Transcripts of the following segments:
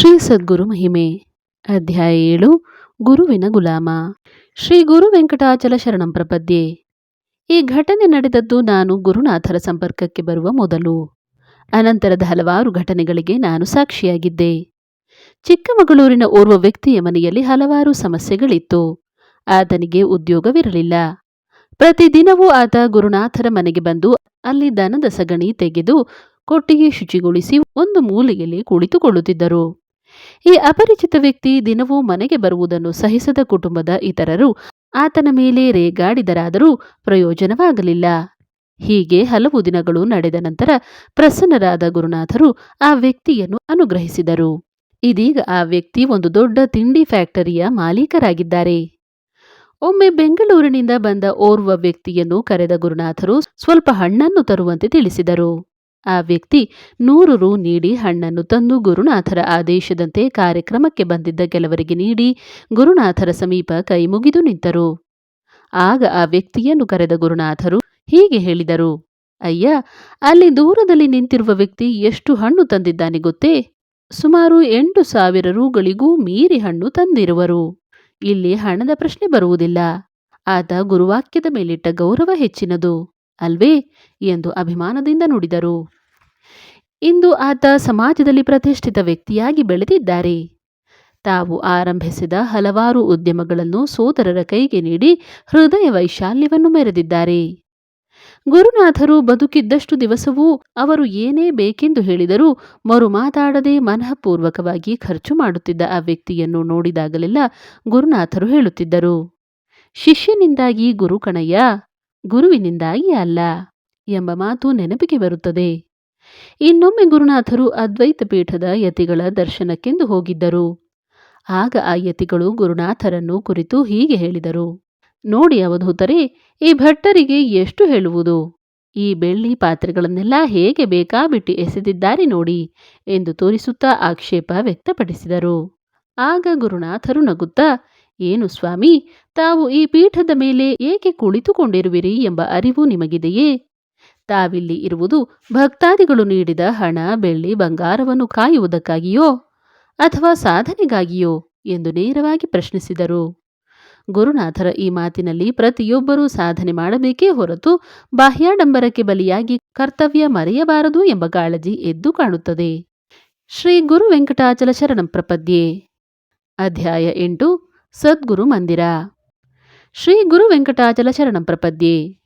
ಶ್ರೀ ಸದ್ಗುರು ಮಹಿಮೆ, ಅಧ್ಯಾಯ ಏಳು, ಗುರುವಿನ ಗುಲಾಮ. ಶ್ರೀ ಗುರು ವೆಂಕಟಾಚಲ ಶರಣಂ ಪ್ರಪದ್ಯೆ. ಈ ಘಟನೆ ನಡೆದದ್ದು ನಾನು ಗುರುನಾಥರ ಸಂಪರ್ಕಕ್ಕೆ ಬರುವ ಮೊದಲು. ಅನಂತರದ ಹಲವಾರು ಘಟನೆಗಳಿಗೆ ನಾನು ಸಾಕ್ಷಿಯಾಗಿದ್ದೆ. ಚಿಕ್ಕಮಗಳೂರಿನ ಓರ್ವ ವ್ಯಕ್ತಿಯ ಮನೆಯಲ್ಲಿ ಹಲವಾರು ಸಮಸ್ಯೆಗಳಿತ್ತು. ಆತನಿಗೆ ಉದ್ಯೋಗವಿರಲಿಲ್ಲ. ಪ್ರತಿದಿನವೂ ಆತ ಗುರುನಾಥರ ಮನೆಗೆ ಬಂದು ಅಲ್ಲಿ ದನದ ಸಗಣಿ ತೆಗೆದು ಕೊಟ್ಟಿಗೆ ಶುಚಿಗೊಳಿಸಿ ಒಂದು ಮೂಲೆಯಲ್ಲಿ ಕುಳಿತುಕೊಳ್ಳುತ್ತಿದ್ದರು. ಈ ಅಪರಿಚಿತ ವ್ಯಕ್ತಿ ದಿನವೂ ಮನೆಗೆ ಬರುವುದನ್ನು ಸಹಿಸದ ಕುಟುಂಬದ ಇತರರು ಆತನ ಮೇಲೆ ರೇಗಾಡಿದರಾದರೂ ಪ್ರಯೋಜನವಾಗಲಿಲ್ಲ. ಹೀಗೆ ಹಲವು ದಿನಗಳು ನಡೆದ ನಂತರ ಪ್ರಸನ್ನರಾದ ಗುರುನಾಥರು ಆ ವ್ಯಕ್ತಿಯನ್ನು ಅನುಗ್ರಹಿಸಿದರು. ಇದೀಗ ಆ ವ್ಯಕ್ತಿ ಒಂದು ದೊಡ್ಡ ತಿಂಡಿ ಫ್ಯಾಕ್ಟರಿಯ ಮಾಲೀಕರಾಗಿದ್ದಾರೆ. ಒಮ್ಮೆ ಬೆಂಗಳೂರಿನಿಂದ ಬಂದ ಓರ್ವ ವ್ಯಕ್ತಿಯನ್ನು ಕರೆದ ಗುರುನಾಥರು ಸ್ವಲ್ಪ ಹಣ್ಣನ್ನು ತರುವಂತೆ ತಿಳಿಸಿದರು. ಆ ವ್ಯಕ್ತಿ ನೂರು ರು ನೀಡಿ ಹಣ್ಣನ್ನು ತಂದು ಗುರುನಾಥರ ಆದೇಶದಂತೆ ಕಾರ್ಯಕ್ರಮಕ್ಕೆ ಬಂದಿದ್ದ ಕೆಲವರಿಗೆ ನೀಡಿ ಗುರುನಾಥರ ಸಮೀಪ ಕೈ ಮುಗಿದು ನಿಂತರು. ಆಗ ಆ ವ್ಯಕ್ತಿಯನ್ನು ಕರೆದ ಗುರುನಾಥರು ಹೀಗೆ ಹೇಳಿದರು, ಅಯ್ಯ, ಅಲ್ಲಿ ದೂರದಲ್ಲಿ ನಿಂತಿರುವ ವ್ಯಕ್ತಿ ಎಷ್ಟು ಹಣ್ಣು ತಂದಿದ್ದಾನೆ ಗೊತ್ತೇ? ಸುಮಾರು ಎಂಟು ಸಾವಿರ ರುಗಳಿಗೂ ಮೀರಿ ಹಣ್ಣು ತಂದಿರುವರು. ಇಲ್ಲಿ ಹಣದ ಪ್ರಶ್ನೆ ಬರುವುದಿಲ್ಲ. ಆತ ಗುರುವಾಕ್ಯದ ಮೇಲಿಟ್ಟ ಗೌರವ ಹೆಚ್ಚಿನದು. ಅಲ್ವೇ ಎಂದು ಅಭಿಮಾನದಿಂದ ನುಡಿದರು. ಇಂದು ಆತ ಸಮಾಜದಲ್ಲಿ ಪ್ರತಿಷ್ಠಿತ ವ್ಯಕ್ತಿಯಾಗಿ ಬೆಳೆದಿದ್ದಾರೆ. ತಾವು ಆರಂಭಿಸಿದ ಹಲವಾರು ಉದ್ಯಮಗಳನ್ನು ಸೋದರರ ಕೈಗೆ ನೀಡಿ ಹೃದಯ ವೈಶಾಲ್ಯವನ್ನು ಮೆರೆದಿದ್ದಾರೆ. ಗುರುನಾಥರು ಬದುಕಿದ್ದಷ್ಟು ದಿವಸವೂ ಅವರು ಏನೇ ಬೇಕೆಂದು ಹೇಳಿದರೂ ಮರು ಮಾತಾಡದೆ ಮನಃಪೂರ್ವಕವಾಗಿ ಖರ್ಚು ಮಾಡುತ್ತಿದ್ದ ಆ ವ್ಯಕ್ತಿಯನ್ನು ನೋಡಿದಾಗಲೆಲ್ಲ ಗುರುನಾಥರು ಹೇಳುತ್ತಿದ್ದರು. ಶಿಷ್ಯನಿಂದಾಗಿ ಗುರು ಕಣಯ್ಯ ಗುರುವಿನಿಂದಾಗಿ ಅಲ್ಲ ಎಂಬ ಮಾತು ನೆನಪಿಗೆ ಬರುತ್ತದೆ. ಇನ್ನೊಮ್ಮೆ ಗುರುನಾಥರು ಅದ್ವೈತ ಪೀಠದ ಯತಿಗಳ ದರ್ಶನಕ್ಕೆಂದು ಹೋಗಿದ್ದರು. ಆಗ ಆ ಯತಿಗಳು ಗುರುನಾಥರನ್ನು ಕುರಿತು ಹೀಗೆ ಹೇಳಿದರು. ನೋಡಿ ಅವಧೂತರೆ, ಈ ಭಟ್ಟರಿಗೆ ಎಷ್ಟು ಹೇಳುವುದು? ಈ ಬೆಳ್ಳಿ ಪಾತ್ರೆಗಳನ್ನೆಲ್ಲ ಹೇಗೆ ಬೇಕಾಬಿಟ್ಟು ಎಸೆದಿದ್ದಾರೆ ನೋಡಿ ಎಂದು ತೋರಿಸುತ್ತಾ ಆಕ್ಷೇಪ ವ್ಯಕ್ತಪಡಿಸಿದರು. ಆಗ ಗುರುನಾಥರು ನಗುತ್ತಾ ಏನು ಸ್ವಾಮಿ, ತಾವು ಈ ಪೀಠದ ಮೇಲೆ ಏಕೆ ಕುಳಿತುಕೊಂಡಿರುವಿರಿ ಎಂಬ ಅರಿವು ನಿಮಗಿದೆಯೇ? ತಾವಿಲ್ಲಿ ಇರುವುದು ಭಕ್ತಾದಿಗಳು ನೀಡಿದ ಹಣ, ಬೆಳ್ಳಿ, ಬಂಗಾರವನ್ನು ಕಾಯುವುದಕ್ಕಾಗಿಯೋ ಅಥವಾ ಸಾಧನೆಗಾಗಿಯೋ ಎಂದು ನೇರವಾಗಿ ಪ್ರಶ್ನಿಸಿದರು. ಗುರುನಾಥರ ಈ ಮಾತಿನಲ್ಲಿ ಪ್ರತಿಯೊಬ್ಬರೂ ಸಾಧನೆ ಮಾಡಬೇಕೇ ಹೊರತು ಬಾಹ್ಯಾಡಂಬರಕ್ಕೆ ಬಲಿಯಾಗಿ ಕರ್ತವ್ಯ ಮರೆಯಬಾರದು ಎಂಬ ಕಾಳಜಿ ಎದ್ದು ಕಾಣುತ್ತದೆ. ಶ್ರೀ ಗುರು ವೆಂಕಟಾಚಲ ಶರಣಂ ಪ್ರಪದ್ಯೆ. ಅಧ್ಯಾಯ ಎಂಟು ಸದ್ಗುರು ಮಂದಿರ. ಶ್ರೀ ಗುರು ವೆಂಕಟಾಚಲ ಶರಣಂ ಪ್ರಪದ್ಯೆ.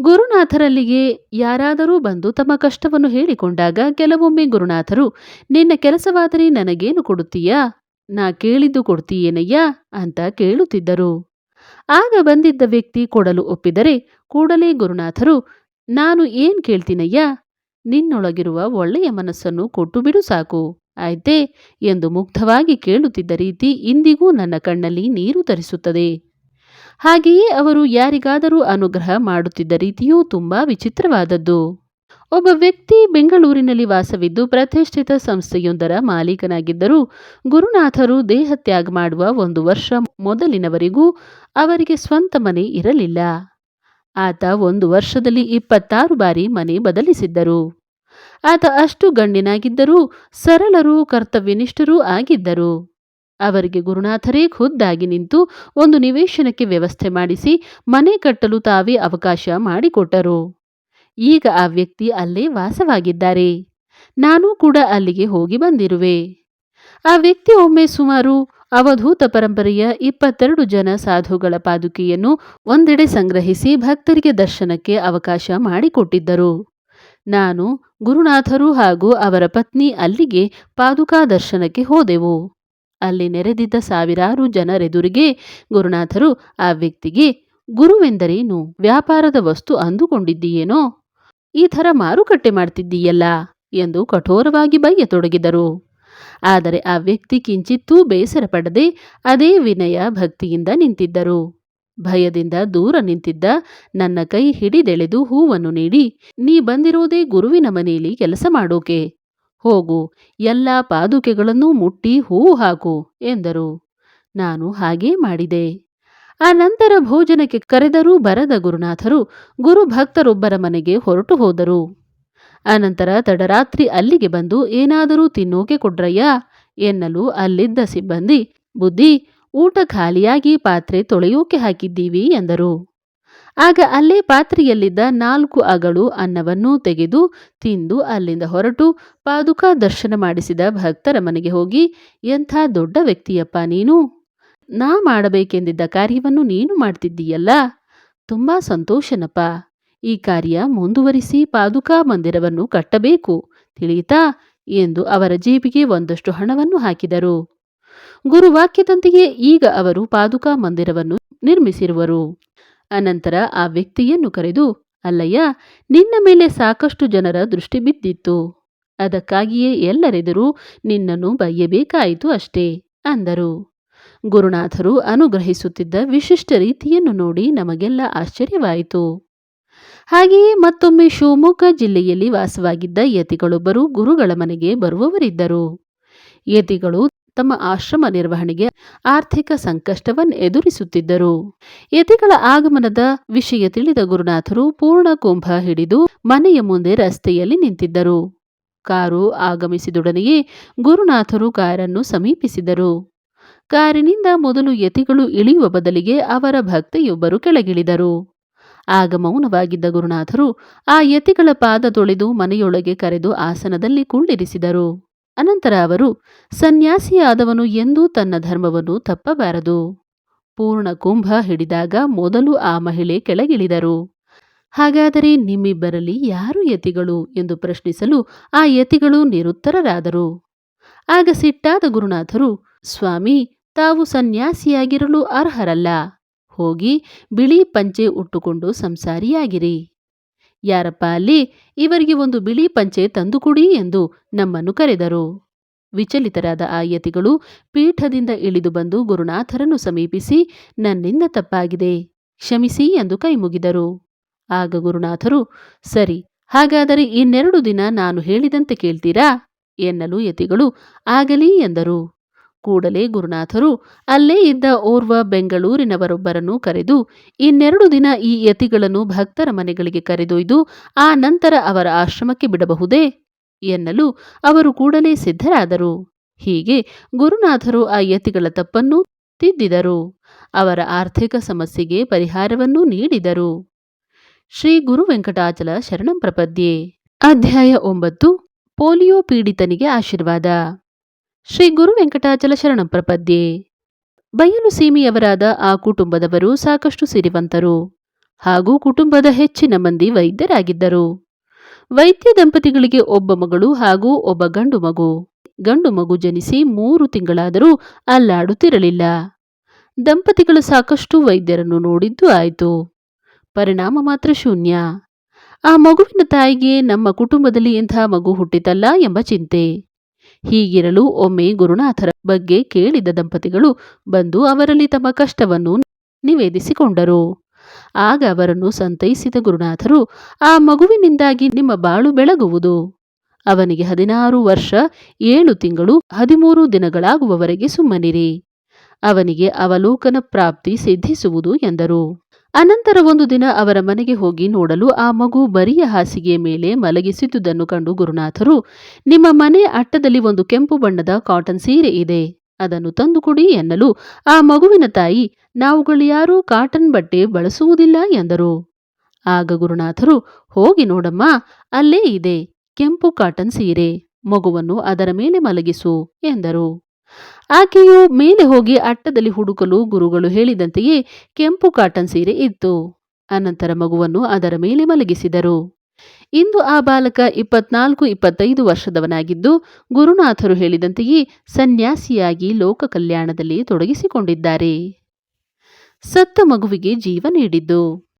ಗುರುನಾಥರಲ್ಲಿಗೆ ಯಾರಾದರೂ ಬಂದು ತಮ್ಮ ಕಷ್ಟವನ್ನು ಹೇಳಿಕೊಂಡಾಗ ಕೆಲವೊಮ್ಮೆ ಗುರುನಾಥರು, ನಿನ್ನ ಕೆಲಸವಾದರೆ ನನಗೇನು ಕೊಡುತ್ತೀಯಾ? ನಾ ಕೇಳಿದ್ದು ಕೊಡ್ತೀಯೇನಯ್ಯ? ಅಂತ ಕೇಳುತ್ತಿದ್ದರು. ಆಗ ಬಂದಿದ್ದ ವ್ಯಕ್ತಿ ಕೊಡಲು ಒಪ್ಪಿದರೆ ಕೂಡಲೇ ಗುರುನಾಥರು, ನಾನು ಏನ್ ಕೇಳ್ತೀನಯ್ಯ? ನಿನ್ನೊಳಗಿರುವ ಒಳ್ಳೆಯ ಮನಸ್ಸನ್ನು ಕೊಟ್ಟು ಬಿಡು ಸಾಕು. ಆಯ್ತೇ ಎಂದು ಮುಗ್ಧವಾಗಿ ಕೇಳುತ್ತಿದ್ದ ರೀತಿ ಇಂದಿಗೂ ನನ್ನ ಕಣ್ಣಲ್ಲಿ ನೀರು ತರಿಸುತ್ತದೆ. ಹಾಗೆಯೇ ಅವರು ಯಾರಿಗಾದರೂ ಅನುಗ್ರಹ ಮಾಡುತ್ತಿದ್ದ ರೀತಿಯೂ ತುಂಬಾ ವಿಚಿತ್ರವಾದದ್ದು. ಒಬ್ಬ ವ್ಯಕ್ತಿ ಬೆಂಗಳೂರಿನಲ್ಲಿ ವಾಸವಿದ್ದು ಪ್ರತಿಷ್ಠಿತ ಸಂಸ್ಥೆಯೊಂದರ ಮಾಲೀಕನಾಗಿದ್ದರೂ ಗುರುನಾಥರು ದೇಹತ್ಯಾಗ ಮಾಡುವ ಒಂದು ವರ್ಷ ಮೊದಲಿನವರೆಗೂ ಅವರಿಗೆ ಸ್ವಂತ ಮನೆ ಇರಲಿಲ್ಲ. ಆತ ಒಂದು ವರ್ಷದಲ್ಲಿ ಇಪ್ಪತ್ತಾರು ಬಾರಿ ಮನೆ ಬದಲಿಸಿದ್ದರು. ಆತ ಅಷ್ಟು ಗಂಡಿನಾಗಿದ್ದರೂ ಸರಳರೂ ಕರ್ತವ್ಯನಿಷ್ಠರೂ ಆಗಿದ್ದರು. ಅವರಿಗೆ ಗುರುನಾಥರೇ ಖುದ್ದಾಗಿ ನಿಂತು ಒಂದು ನಿವೇಶನಕ್ಕೆ ವ್ಯವಸ್ಥೆ ಮಾಡಿಸಿ ಮನೆ ಕಟ್ಟಲು ತಾವೇ ಅವಕಾಶ ಮಾಡಿಕೊಟ್ಟರು. ಈಗ ಆ ವ್ಯಕ್ತಿ ಅಲ್ಲೇ ವಾಸವಾಗಿದ್ದಾರೆ. ನಾನು ಕೂಡ ಅಲ್ಲಿಗೆ ಹೋಗಿ ಬಂದಿರುವೆ. ಆ ವ್ಯಕ್ತಿ ಒಮ್ಮೆ ಸುಮಾರು ಅವಧೂತ ಪರಂಪರೆಯ ಇಪ್ಪತ್ತೆರಡು ಜನ ಸಾಧುಗಳ ಪಾದುಕೆಯನ್ನು ಒಂದೆಡೆ ಸಂಗ್ರಹಿಸಿ ಭಕ್ತರಿಗೆ ದರ್ಶನಕ್ಕೆ ಅವಕಾಶ ಮಾಡಿಕೊಟ್ಟಿದ್ದರು. ನಾನು ಗುರುನಾಥರು ಹಾಗೂ ಅವರ ಪತ್ನಿ ಅಲ್ಲಿಗೆ ಪಾದುಕಾ ದರ್ಶನಕ್ಕೆ ಹೋದೆವು. ಅಲ್ಲಿ ನೆರೆದಿದ್ದ ಸಾವಿರಾರು ಜನರೆದುರಿಗೆ ಗುರುನಾಥರು ಆ ವ್ಯಕ್ತಿಗೆ, ಗುರುವೆಂದರೇನು? ವ್ಯಾಪಾರದ ವಸ್ತು ಅಂದುಕೊಂಡಿದ್ದೀಯೇನೋ? ಈ ಥರ ಮಾರುಕಟ್ಟೆ ಮಾಡ್ತಿದ್ದೀಯಲ್ಲ? ಎಂದು ಕಠೋರವಾಗಿ ಬಯ್ಯತೊಡಗಿದರು ಆದರೆ ಆ ವ್ಯಕ್ತಿ ಕಿಂಚಿತ್ತೂ ಬೇಸರ ಪಡದೆ ಅದೇ ವಿನಯ ಭಕ್ತಿಯಿಂದ ನಿಂತಿದ್ದರು. ಭಯದಿಂದ ದೂರ ನಿಂತಿದ್ದ ನನ್ನ ಕೈ ಹಿಡಿದೆಳೆದು ಹೂವನ್ನು ನೀಡಿ, ನೀ ಬಂದಿರೋದೇ ಗುರುವಿನ ಮನೆಯಲ್ಲಿ ಕೆಲಸ ಮಾಡೋಕೆ. ಹೋಗು, ಎಲ್ಲ ಪಾದುಕೆಗಳನ್ನೂ ಮುಟ್ಟಿ ಹೂವು ಹಾಕು, ಎಂದರು. ನಾನು ಹಾಗೇ ಮಾಡಿದೆ. ಆ ನಂತರ ಭೋಜನಕ್ಕೆ ಕರೆದರೂ ಬರದ ಗುರುನಾಥರು ಗುರುಭಕ್ತರೊಬ್ಬರ ಮನೆಗೆ ಹೊರಟು ಹೋದರು. ಅನಂತರ ತಡರಾತ್ರಿ ಅಲ್ಲಿಗೆ ಬಂದು, ಏನಾದರೂ ತಿನ್ನೋಕೆ ಕೊಡ್ರಯ್ಯ? ಎನ್ನಲು ಅಲ್ಲಿದ್ದ ಸಿಬ್ಬಂದಿ, ಬುದ್ಧಿ ಊಟ ಖಾಲಿಯಾಗಿ ಪಾತ್ರೆ ತೊಳೆಯೋಕೆ ಹಾಕಿದ್ದೀವಿ ಎಂದರು. ಆಗ ಅಲ್ಲೇ ಪಾತ್ರೆಯಲ್ಲಿದ್ದ ನಾಲ್ಕು ಅಗಳು ಅನ್ನವನ್ನು ತೆಗೆದು ತಿಂದು ಅಲ್ಲಿಂದ ಹೊರಟು ಪಾದುಕಾ ದರ್ಶನ ಮಾಡಿಸಿದ ಭಕ್ತರ ಮನೆಗೆ ಹೋಗಿ, ಎಂಥ ದೊಡ್ಡ ವ್ಯಕ್ತಿಯಪ್ಪ ನೀನು? ನಾ ಮಾಡಬೇಕೆಂದಿದ್ದ ಕಾರ್ಯವನ್ನು ನೀನು ಮಾಡ್ತಿದ್ದೀಯಲ್ಲ? ತುಂಬಾ ಸಂತೋಷನಪ್ಪ. ಈ ಕಾರ್ಯ ಮುಂದುವರಿಸಿ ಪಾದುಕಾ ಮಂದಿರವನ್ನು ಕಟ್ಟಬೇಕು ತಿಳಿಯಿತಾ? ಎಂದು ಅವರ ಜೇಬಿಗೆ ಒಂದಷ್ಟು ಹಣವನ್ನು ಹಾಕಿದರು. ಗುರುವಾಕ್ಯದಂತೆಯೇ ಈಗ ಅವರು ಪಾದುಕಾ ಮಂದಿರವನ್ನು ನಿರ್ಮಿಸಿರುವರು. ಅನಂತರ ಆ ವ್ಯಕ್ತಿಯನ್ನು ಕರೆದು, ಅಲ್ಲಯ್ಯ, ನಿನ್ನ ಮೇಲೆ ಸಾಕಷ್ಟು ಜನರ ದೃಷ್ಟಿ ಬಿದ್ದಿತ್ತು. ಅದಕ್ಕಾಗಿಯೇ ಎಲ್ಲರೆದುರು ನಿನ್ನನ್ನು ಬಯ್ಯಬೇಕಾಯಿತು ಅಷ್ಟೇ, ಅಂದರು. ಗುರುನಾಥರು ಅನುಗ್ರಹಿಸುತ್ತಿದ್ದ ವಿಶಿಷ್ಟ ರೀತಿಯನ್ನು ನೋಡಿ ನಮಗೆಲ್ಲ ಆಶ್ಚರ್ಯವಾಯಿತು. ಹಾಗೆಯೇ ಮತ್ತೊಮ್ಮೆ ಶಿವಮೊಗ್ಗ ಜಿಲ್ಲೆಯಲ್ಲಿ ವಾಸವಾಗಿದ್ದ ಯತಿಗಳೊಬ್ಬರು ಗುರುಗಳ ಮನೆಗೆ ಬರುವವರಿದ್ದರು. ಯತಿಗಳು ತಮ್ಮ ಆಶ್ರಮ ನಿರ್ವಹಣೆಗೆ ಆರ್ಥಿಕ ಸಂಕಷ್ಟವನ್ನು ಎದುರಿಸುತ್ತಿದ್ದರು. ಯತಿಗಳ ಆಗಮನದ ವಿಷಯ ತಿಳಿದ ಗುರುನಾಥರು ಪೂರ್ಣ ಕುಂಭ ಹಿಡಿದು ಮನೆಯ ಮುಂದೆ ರಸ್ತೆಯಲ್ಲಿ ನಿಂತಿದ್ದರು. ಕಾರು ಆಗಮಿಸಿದೊಡನೆಯೇ ಗುರುನಾಥರು ಕಾರನ್ನು ಸಮೀಪಿಸಿದರು. ಕಾರಿನಿಂದ ಮೊದಲು ಯತಿಗಳು ಇಳಿಯುವ ಬದಲಿಗೆ ಅವರ ಭಕ್ತೆಯೊಬ್ಬರು ಕೆಳಗಿಳಿದರು. ಆಗ ಮೌನವಾಗಿದ್ದ ಗುರುನಾಥರು ಆ ಯತಿಗಳ ಪಾದ ತೊಳೆದು ಮನೆಯೊಳಗೆ ಕರೆದು ಆಸನದಲ್ಲಿ ಕುಳ್ಳಿರಿಸಿದರು. ಅನಂತರ ಅವರು, ಸನ್ಯಾಸಿಯಾದವನು ಎಂದೂ ತನ್ನ ಧರ್ಮವನ್ನು ತಪ್ಪಬಾರದು. ಪೂರ್ಣ ಕುಂಭ ಹಿಡಿದಾಗ ಮೊದಲು ಆ ಮಹಿಳೆ ಕೆಳಗಿಳಿದರು. ಹಾಗಾದರೆ ನಿಮ್ಮಿಬ್ಬರಲ್ಲಿ ಯಾರು ಯತಿಗಳು? ಎಂದು ಪ್ರಶ್ನಿಸಲು ಆ ಯತಿಗಳು ನಿರುತ್ತರರಾದರು. ಆಗ ಸಿಟ್ಟಾದ ಗುರುನಾಥರು, ಸ್ವಾಮಿ, ತಾವು ಸನ್ಯಾಸಿಯಾಗಿರಲು ಅರ್ಹರಲ್ಲ. ಹೋಗಿ ಬಿಳಿ ಪಂಚೆ ಉಟ್ಟುಕೊಂಡು ಸಂಸಾರಿಯಾಗಿರಿ. ಯಾರಪ್ಪ ಅಲ್ಲಿ ಇವರಿಗೆ ಒಂದು ಬಿಳಿ ಪಂಚೆ ತಂದುಕೊಡಿ ಎಂದು ನಮ್ಮನ್ನು ಕರೆದರು. ವಿಚಲಿತರಾದ ಆ ಯತಿಗಳು ಪೀಠದಿಂದ ಇಳಿದು ಬಂದು ಗುರುನಾಥರನ್ನು ಸಮೀಪಿಸಿ, ನನ್ನಿಂದ ತಪ್ಪಾಗಿದೆ, ಕ್ಷಮಿಸಿ ಎಂದು ಕೈಮುಗಿದರು ಆಗ ಗುರುನಾಥರು, ಸರಿ, ಹಾಗಾದರೆ ಇನ್ನೆರಡು ದಿನ ನಾನು ಹೇಳಿದಂತೆ ಕೇಳ್ತೀರಾ? ಎನ್ನಲು ಯತಿಗಳು, ಆಗಲಿ ಎಂದರು. ಕೂಡಲೇ ಗುರುನಾಥರು ಅಲ್ಲೇ ಇದ್ದ ಓರ್ವ ಬೆಂಗಳೂರಿನವರೊಬ್ಬರನ್ನು ಕರೆದು, ಇನ್ನೆರಡು ದಿನ ಈ ಯತಿಗಳನ್ನು ಭಕ್ತರ ಮನೆಗಳಿಗೆ ಕರೆದೊಯ್ದು, ಆ ನಂತರ ಅವರ ಆಶ್ರಮಕ್ಕೆ ಬಿಡಬಹುದೇ? ಎನ್ನಲು ಅವರು ಕೂಡಲೇ ಸಿದ್ಧರಾದರು. ಹೀಗೆ ಗುರುನಾಥರು ಆ ಯತಿಗಳ ತಪ್ಪನ್ನು ತಿದ್ದಿದರು. ಅವರ ಆರ್ಥಿಕ ಸಮಸ್ಯೆಗೆ ಪರಿಹಾರವನ್ನೂ ನೀಡಿದರು. ಶ್ರೀ ಗುರು ವೆಂಕಟಾಚಲ ಶರಣಂ ಪ್ರಪದ್ಯೆ. ಅಧ್ಯಾಯ ಒಂಬತ್ತು. ಪೋಲಿಯೋ ಪೀಡಿತನಿಗೆ ಆಶೀರ್ವಾದ. ಶ್ರೀ ಗುರು ವೆಂಕಟಾಚಲ ಶರಣ ಪ್ರಪದ್ಯೆ. ಬಯಲು ಸೀಮೆಯವರಾದ ಆ ಕುಟುಂಬದವರು ಸಾಕಷ್ಟು ಸಿರಿವಂತರು ಹಾಗೂ ಕುಟುಂಬದ ಹೆಚ್ಚಿನ ಮಂದಿ ವೈದ್ಯರಾಗಿದ್ದರು. ವೈದ್ಯ ದಂಪತಿಗಳಿಗೆ ಒಬ್ಬ ಮಗಳು ಹಾಗೂ ಒಬ್ಬ ಗಂಡು ಮಗು. ಗಂಡು ಮಗು ಜನಿಸಿ ಮೂರು ತಿಂಗಳಾದರೂ ಅಲ್ಲಾಡುತ್ತಿರಲಿಲ್ಲ. ದಂಪತಿಗಳು ಸಾಕಷ್ಟು ವೈದ್ಯರನ್ನು ನೋಡಿದ್ದು ಆಯಿತು. ಪರಿಣಾಮ ಮಾತ್ರ ಶೂನ್ಯ. ಆ ಮಗುವಿನ ತಾಯಿಗೆ ನಮ್ಮ ಕುಟುಂಬದಲ್ಲಿ ಇಂಥ ಮಗು ಹುಟ್ಟಿತಲ್ಲ ಎಂಬ ಚಿಂತೆ. ಹೀಗಿರಲು ಒಮ್ಮೆ ಗುರುನಾಥರ ಬಗ್ಗೆ ಕೇಳಿದ ದಂಪತಿಗಳು ಬಂದು ಅವರಲ್ಲಿ ತಮ್ಮ ಕಷ್ಟವನ್ನು ನಿವೇದಿಸಿಕೊಂಡರು. ಆಗ ಅವರನ್ನು ಸಂತೈಸಿದ ಗುರುನಾಥರು, ಆ ಮಗುವಿನಿಂದಾಗಿ ನಿಮ್ಮ ಬಾಳು ಬೆಳಗುವುದು. ಅವನಿಗೆ ಹದಿನಾರು ವರ್ಷ, ಏಳು ತಿಂಗಳು, ಹದಿಮೂರು ದಿನಗಳಾಗುವವರೆಗೆ ಸುಮ್ಮನಿರಿ. ಅವನಿಗೆ ಅವಲೋಕನ ಪ್ರಾಪ್ತಿ ಸಿದ್ಧಿಸುವುದು ಎಂದರು. ಅನಂತರ ಒಂದು ದಿನ ಅವರ ಮನೆಗೆ ಹೋಗಿ ನೋಡಲು ಆ ಮಗು ಬರಿಯ ಹಾಸಿಗೆಯ ಮೇಲೆ ಮಲಗಿಸಿದ್ದುದನ್ನು ಕಂಡು ಗುರುನಾಥರು, ನಿಮ್ಮ ಮನೆ ಅಟ್ಟದಲ್ಲಿ ಒಂದು ಕೆಂಪು ಬಣ್ಣದ ಕಾಟನ್ ಸೀರೆ ಇದೆ, ಅದನ್ನು ತಂದುಕೊಡಿ ಎನ್ನಲು ಆ ಮಗುವಿನ ತಾಯಿ, ನಾವುಗಳು ಯಾರೂ ಕಾಟನ್ ಬಟ್ಟೆ ಬಳಸುವುದಿಲ್ಲ ಎಂದರು. ಆಗ ಗುರುನಾಥರು, ಹೋಗಿ ನೋಡಮ್ಮ, ಅಲ್ಲೇ ಇದೆ, ಕೆಂಪು ಕಾಟನ್ ಸೀರೆ, ಮಗುವನ್ನು ಅದರ ಮೇಲೆ ಮಲಗಿಸು ಎಂದರು. ಆಕೆಯು ಮೇಲೆ ಹೋಗಿ ಅಟ್ಟದಲ್ಲಿ ಹುಡುಕಲು ಗುರುಗಳು ಹೇಳಿದಂತೆಯೇ ಕೆಂಪು ಕಾಟನ್ ಸೀರೆ ಇತ್ತು. ಅನಂತರ ಮಗುವನ್ನು ಅದರ ಮೇಲೆ ಮಲಗಿಸಿದರು. ಇಂದು ಆ ಬಾಲಕ ಇಪ್ಪತ್ನಾಲ್ಕು, ಇಪ್ಪತ್ತೈದು ವರ್ಷದವನಾಗಿದ್ದು ಗುರುನಾಥರು ಹೇಳಿದಂತೆಯೇ ಸನ್ಯಾಸಿಯಾಗಿ ಲೋಕ ಕಲ್ಯಾಣದಲ್ಲಿ ತೊಡಗಿಸಿಕೊಂಡಿದ್ದಾರೆ. ಸತ್ತ ಮಗುವಿಗೆ ಜೀವ ನೀಡಿದ್ದು.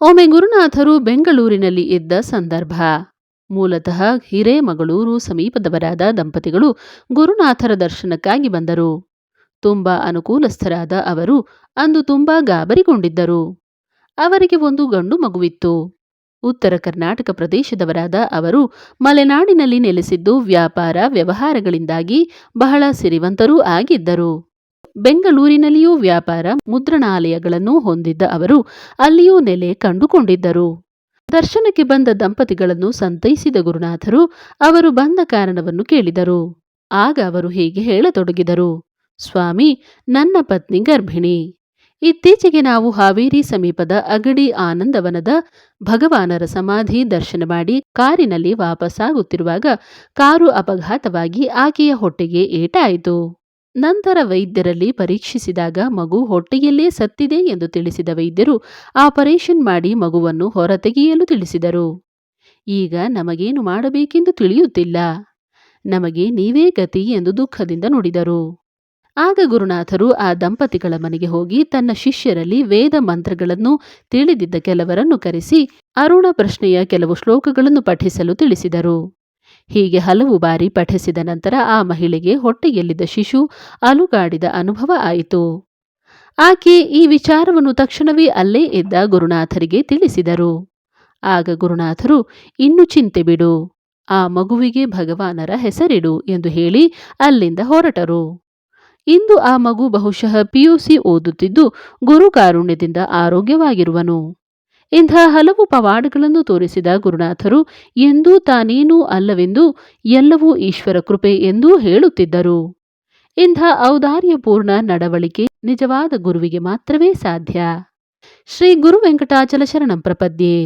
ಒಮ್ಮೆ ಗುರುನಾಥರು ಬೆಂಗಳೂರಿನಲ್ಲಿ ಇದ್ದ ಸಂದರ್ಭ. ಮೂಲತಃ ಹಿರೇಮಗಳೂರು ಸಮೀಪದವರಾದ ದಂಪತಿಗಳು ಗುರುನಾಥರ ದರ್ಶನಕ್ಕಾಗಿ ಬಂದರು. ತುಂಬಾ ಅನುಕೂಲಸ್ಥರಾದ ಅವರು ಅಂದು ತುಂಬಾ ಗಾಬರಿಗೊಂಡಿದ್ದರು. ಅವರಿಗೆ ಒಂದು ಗಂಡು ಮಗುವಿತ್ತು. ಉತ್ತರ ಕರ್ನಾಟಕ ಪ್ರದೇಶದವರಾದ ಅವರು ಮಲೆನಾಡಿನಲ್ಲಿ ನೆಲೆಸಿದ್ದು ವ್ಯಾಪಾರ ವ್ಯವಹಾರಗಳಿಂದಾಗಿ ಬಹಳ ಸಿರಿವಂತರೂ ಆಗಿದ್ದರು. ಬೆಂಗಳೂರಿನಲ್ಲಿಯೂ ವ್ಯಾಪಾರ ಮುದ್ರಣಾಲಯಗಳನ್ನು ಹೊಂದಿದ್ದ ಅವರು ಅಲ್ಲಿಯೂ ನೆಲೆ ಕಂಡುಕೊಂಡಿದ್ದರು. ದರ್ಶನಕ್ಕೆ ಬಂದ ದಂಪತಿಗಳನ್ನು ಸಂತೈಸಿದ ಗುರುನಾಥರು ಅವರು ಬಂದ ಕಾರಣವನ್ನು ಕೇಳಿದರು. ಆಗ ಅವರು ಹೀಗೆ ಹೇಳತೊಡಗಿದರು. ಸ್ವಾಮಿ, ನನ್ನ ಪತ್ನಿ ಗರ್ಭಿಣಿ. ಇತ್ತೀಚೆಗೆ ನಾವು ಹಾವೇರಿ ಸಮೀಪದ ಅಗಡಿ ಆನಂದವನದ ಭಗವಾನರ ಸಮಾಧಿ ದರ್ಶನ ಮಾಡಿ ಕಾರಿನಲ್ಲಿ ವಾಪಸ್ಸಾಗುತ್ತಿರುವಾಗ ಕಾರು ಅಪಘಾತವಾಗಿ ಆಕೆಯ ಹೊಟ್ಟೆಗೆ ಏಟಾಯಿತು. ನಂತರ ವೈದ್ಯರಲ್ಲಿ ಪರೀಕ್ಷಿಸಿದಾಗ ಮಗು ಹೊಟ್ಟೆಯಲ್ಲೇ ಸತ್ತಿದೆ ಎಂದು ತಿಳಿಸಿದ ವೈದ್ಯರು ಆಪರೇಷನ್ ಮಾಡಿ ಮಗುವನ್ನು ಹೊರತೆಗೆಯಲು ತಿಳಿಸಿದರು. ಈಗ ನಮಗೇನು ಮಾಡಬೇಕೆಂದು ತಿಳಿಯುತ್ತಿಲ್ಲ. ನಮಗೆ ನೀವೇ ಗತಿ ಎಂದು ದುಃಖದಿಂದ ನುಡಿದರು. ಆಗ ಗುರುನಾಥರು ಆ ದಂಪತಿಗಳ ಮನೆಗೆ ಹೋಗಿ ತನ್ನ ಶಿಷ್ಯರಲ್ಲಿ ವೇದ ಮಂತ್ರಗಳನ್ನು ತಿಳಿದಿದ್ದ ಕೆಲವರನ್ನು ಕರೆಸಿ ಅರುಣ ಪ್ರಶ್ನೆಯ ಕೆಲವು ಶ್ಲೋಕಗಳನ್ನು ಪಠಿಸಲು ತಿಳಿಸಿದರು. ಹೀಗೆ ಹಲವು ಬಾರಿ ಪಠಿಸಿದ ನಂತರ ಆ ಮಹಿಳೆಗೆ ಹೊಟ್ಟೆಯಲ್ಲಿದ್ದ ಶಿಶು ಅಲುಗಾಡಿದ ಅನುಭವ ಆಯಿತು. ಆಕೆ ಈ ವಿಚಾರವನ್ನು ತಕ್ಷಣವೇ ಅಲ್ಲೇ ಇದ್ದ ಗುರುನಾಥರಿಗೆ ತಿಳಿಸಿದರು. ಆಗ ಗುರುನಾಥರು, ಇನ್ನು ಚಿಂತೆ ಬಿಡು, ಆ ಮಗುವಿಗೆ ಭಗವಾನರ ಹೆಸರಿಡು ಎಂದು ಹೇಳಿ ಅಲ್ಲಿಂದ ಹೊರಟರು. ಇಂದು ಆ ಮಗು ಬಹುಶಃ ಪಿಯುಸಿ ಓದುತ್ತಿದ್ದು ಗುರುಕಾರುಣ್ಯದಿಂದ ಆರೋಗ್ಯವಾಗಿರುವನು. ಇಂಥ ಹಲವು ಪವಾಡಗಳನ್ನು ತೋರಿಸಿದ ಗುರುನಾಥರು, ಎಂದೂ ತಾನೇನೂ ಅಲ್ಲವೆಂದು ಎಲ್ಲವೂ ಈಶ್ವರ ಕೃಪೆ ಎಂದೂ ಹೇಳುತ್ತಿದ್ದರು. ಇಂಥ ಔದಾರ್ಯಪೂರ್ಣ ನಡವಳಿಕೆ ನಿಜವಾದ ಗುರುವಿಗೆ ಮಾತ್ರವೇ ಸಾಧ್ಯ. ಶ್ರೀ ಗುರು ವೆಂಕಟಾಚಲ ಶರಣಂ ಪ್ರಪದ್ಯೆ.